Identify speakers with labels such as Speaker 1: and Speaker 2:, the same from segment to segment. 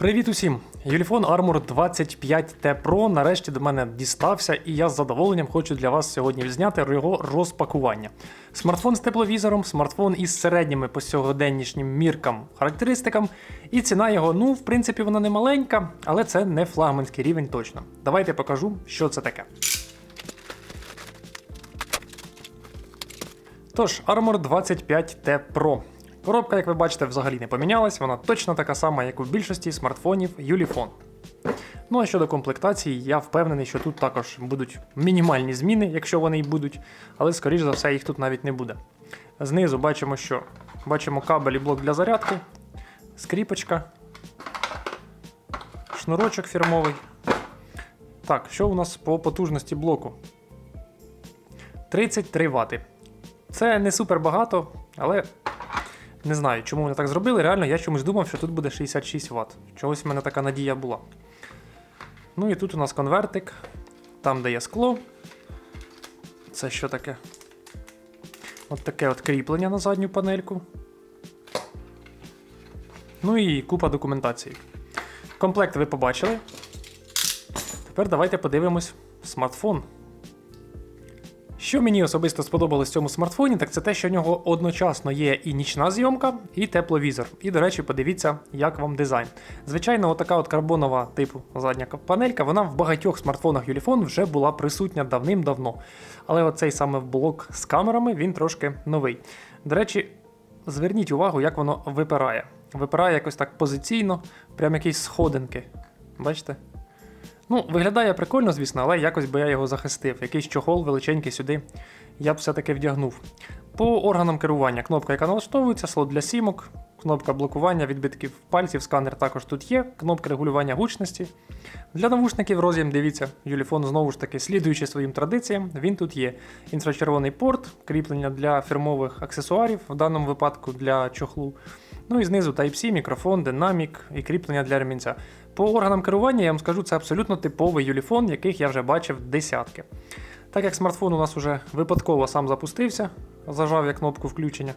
Speaker 1: Привіт усім! Юліфон Armor 25T Pro нарешті до мене дістався, і я з задоволенням хочу для вас сьогодні зняти його розпакування. Смартфон з тепловізором, смартфон із середніми по сьогоденнішнім міркам характеристикам, і ціна його, ну, в принципі, вона не маленька, але це не флагманський рівень точно. Давайте покажу, що це таке. Тож, Armor 25T Pro. Коробка, як ви бачите, взагалі не помінялась, вона точно така сама, як у більшості смартфонів Ulefone. Ну а щодо комплектації, я впевнений, що тут також будуть мінімальні зміни, якщо вони й будуть, але скоріш за все їх тут навіть не буде. Знизу бачимо, що бачимо кабель і блок для зарядки, скріпочка, шнурочок фірмовий. Так, що у нас по потужності блоку? 33 Вт. Це не супер багато, але не знаю, чому вони так зробили. Реально, я чомусь думав, що тут буде 66 Вт. Чогось в мене така надія була. Ну і тут у нас конвертик, там, де є скло. Це що таке? От таке от кріплення на задню панельку. Ну і купа документації. Комплект ви побачили. Тепер давайте подивимось смартфон. Що мені особисто сподобалось в цьому смартфоні, так це те, що в нього одночасно є і нічна зйомка, і тепловізор. І, до речі, подивіться, як вам дизайн. Звичайно, отака от карбонова типу задня панелька, вона в багатьох смартфонах Ulefone вже була присутня давним-давно. Але оцей саме блок з камерами він трошки новий. До речі, зверніть увагу, як воно випирає. Випирає якось так позиційно, прям якісь сходинки. Бачите? Ну, виглядає прикольно, звісно, але якось би я його захистив. Якийсь чохол величенький сюди я б все-таки вдягнув. По органам керування кнопка, яка налаштовується, слот для сімок, кнопка блокування відбитків пальців, сканер також тут є, кнопка регулювання гучності. Для навушників роз'єм, дивіться, Юліфон знову ж таки, слідуючи своїм традиціям, він тут є. Інфрачервоний порт, кріплення для фірмових аксесуарів, в даному випадку для чохлу. Ну і знизу Type-C, мікрофон, динамік і кріплення для ремінця. По органам керування я вам скажу, це абсолютно типовий юліфон, яких я вже бачив десятки. Так як смартфон у нас вже випадково сам запустився, зажав я кнопку включення,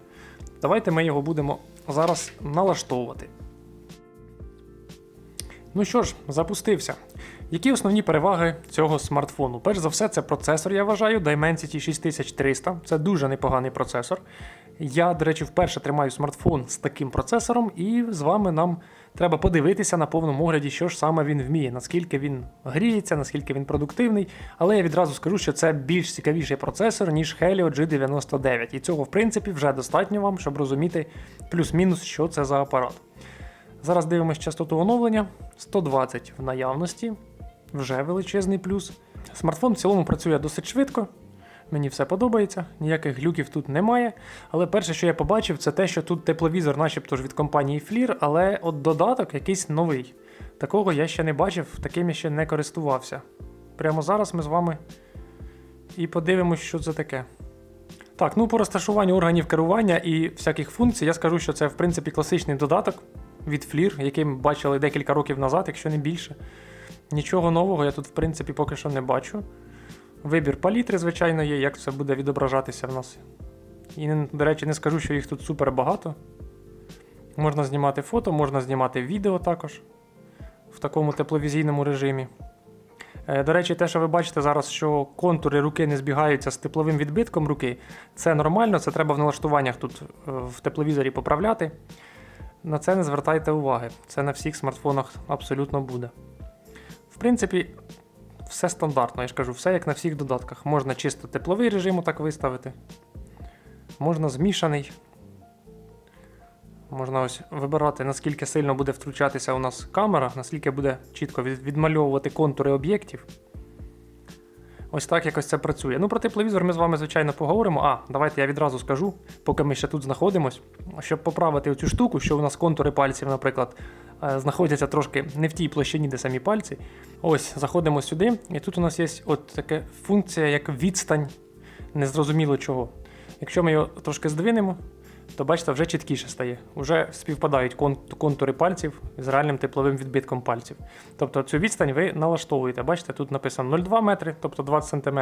Speaker 1: давайте ми його будемо зараз налаштовувати. Ну що ж, запустився. Які основні переваги цього смартфону? Перш за все, це процесор, я вважаю, Dimensity 6300. Це дуже непоганий процесор. Я, до речі, вперше тримаю смартфон з таким процесором, і з вами нам треба подивитися на повному огляді, що ж саме він вміє, наскільки він гріється, наскільки він продуктивний. Але я відразу скажу, що це більш цікавіший процесор, ніж Helio G99. І цього, в принципі, вже достатньо вам, щоб розуміти плюс-мінус, що це за апарат. Зараз дивимося частоту оновлення 120 в наявності, вже величезний плюс. Смартфон в цілому працює досить швидко. Мені все подобається, ніяких глюків тут немає. Але перше, що я побачив, це те, що тут тепловізор, начебто ж від компанії FLIR, але от додаток якийсь новий. Такого я ще не бачив, таким я ще не користувався. Прямо зараз ми з вами і подивимось, що це таке. Так, ну по розташуванню органів керування і всяких функцій, я скажу, що це в принципі класичний додаток від FLIR, який ми бачили декілька років назад, якщо не більше. Нічого нового я тут, в принципі, поки що не бачу. Вибір палітри, звичайно, є, як це буде відображатися в нас. І, до речі, не скажу, що їх тут супер багато. Можна знімати фото, можна знімати відео також в такому тепловізійному режимі. Е, До речі, те, що ви бачите зараз, що контури руки не збігаються з тепловим відбитком руки, це нормально, це треба в налаштуваннях тут е, в тепловізорі поправляти. На це не звертайте уваги. Це на всіх смартфонах абсолютно буде. В принципі, все стандартно, я ж кажу, все як на всіх додатках. Можна чисто тепловий режим так виставити. Можна змішаний. Можна ось вибирати, наскільки сильно буде втручатися у нас камера, наскільки буде чітко відмальовувати контури об'єктів. Ось так якось це працює. Ну, про тепловізор ми з вами, звичайно, поговоримо. А, давайте я відразу скажу, поки ми ще тут знаходимось, щоб поправити оцю штуку, що у нас контури пальців, наприклад, знаходяться трошки не в тій площині, де самі пальці. Ось, заходимо сюди, і тут у нас є от така функція, як відстань, незрозуміло чого. Якщо ми його трошки здвинемо, то бачите, вже чіткіше стає. Вже співпадають контури пальців з реальним тепловим відбитком пальців. Тобто цю відстань ви налаштовуєте. Бачите, тут написано 0,2 метри, тобто 20 см.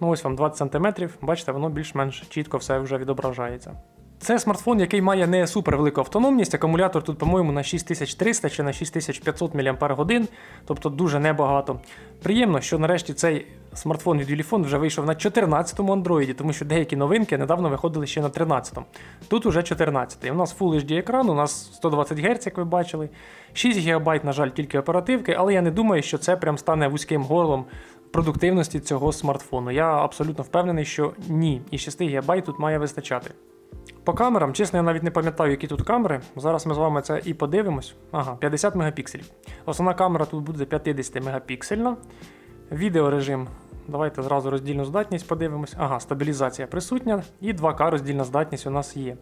Speaker 1: Ну ось вам 20 см, бачите, воно більш-менш чітко все вже відображається. Це смартфон, який має не супер велику автономність. Акумулятор тут, по-моєму, на 6300 чи на 6500 мАч, тобто дуже небагато. Приємно, що нарешті цей смартфон від Ulefone вже вийшов на 14-му Android, тому що деякі новинки недавно виходили ще на 13-му. Тут уже 14-й. У нас Full HD екран, у нас 120 Гц, як ви бачили. 6 ГБ, на жаль, тільки оперативки, але я не думаю, що це прям стане вузьким горлом продуктивності цього смартфону. Я абсолютно впевнений, що ні, і 6 ГБ тут має вистачати. По камерам, чесно, я навіть не пам'ятаю, які тут камери. Зараз ми з вами це і подивимось. Ага, 50 мегапікселів. Основна камера тут буде 50 мегапіксельна. Відеорежим. Давайте зразу роздільну здатність подивимось. Ага, стабілізація присутня. І 2К роздільна здатність у нас є.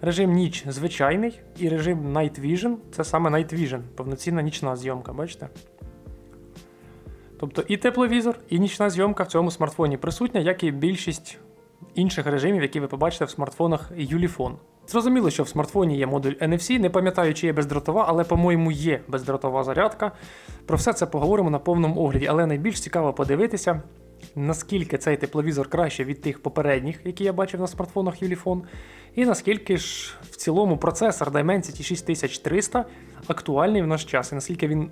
Speaker 1: Режим ніч звичайний і режим Night Vision це саме Night Vision, повноцінна нічна зйомка, бачите? Тобто і тепловізор, і нічна зйомка в цьому смартфоні присутня, як і більшість інших режимів, які ви побачите в смартфонах Ulefone. Зрозуміло, що в смартфоні є модуль NFC, не пам'ятаю, чи є бездротова, але, по-моєму, є бездротова зарядка. Про все це поговоримо на повному огляді, але найбільш цікаво подивитися, наскільки цей тепловізор краще від тих попередніх, які я бачив на смартфонах Ulefone, і наскільки ж в цілому процесор Dimensity 6300 актуальний в наш час, і наскільки він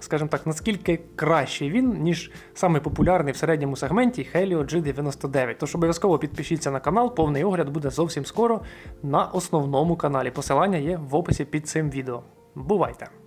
Speaker 1: скажімо так, наскільки кращий він, ніж самий популярний в середньому сегменті Helio G99. Тож обов'язково підпишіться на канал, повний огляд буде зовсім скоро на основному каналі. Посилання є в описі під цим відео. Бувайте!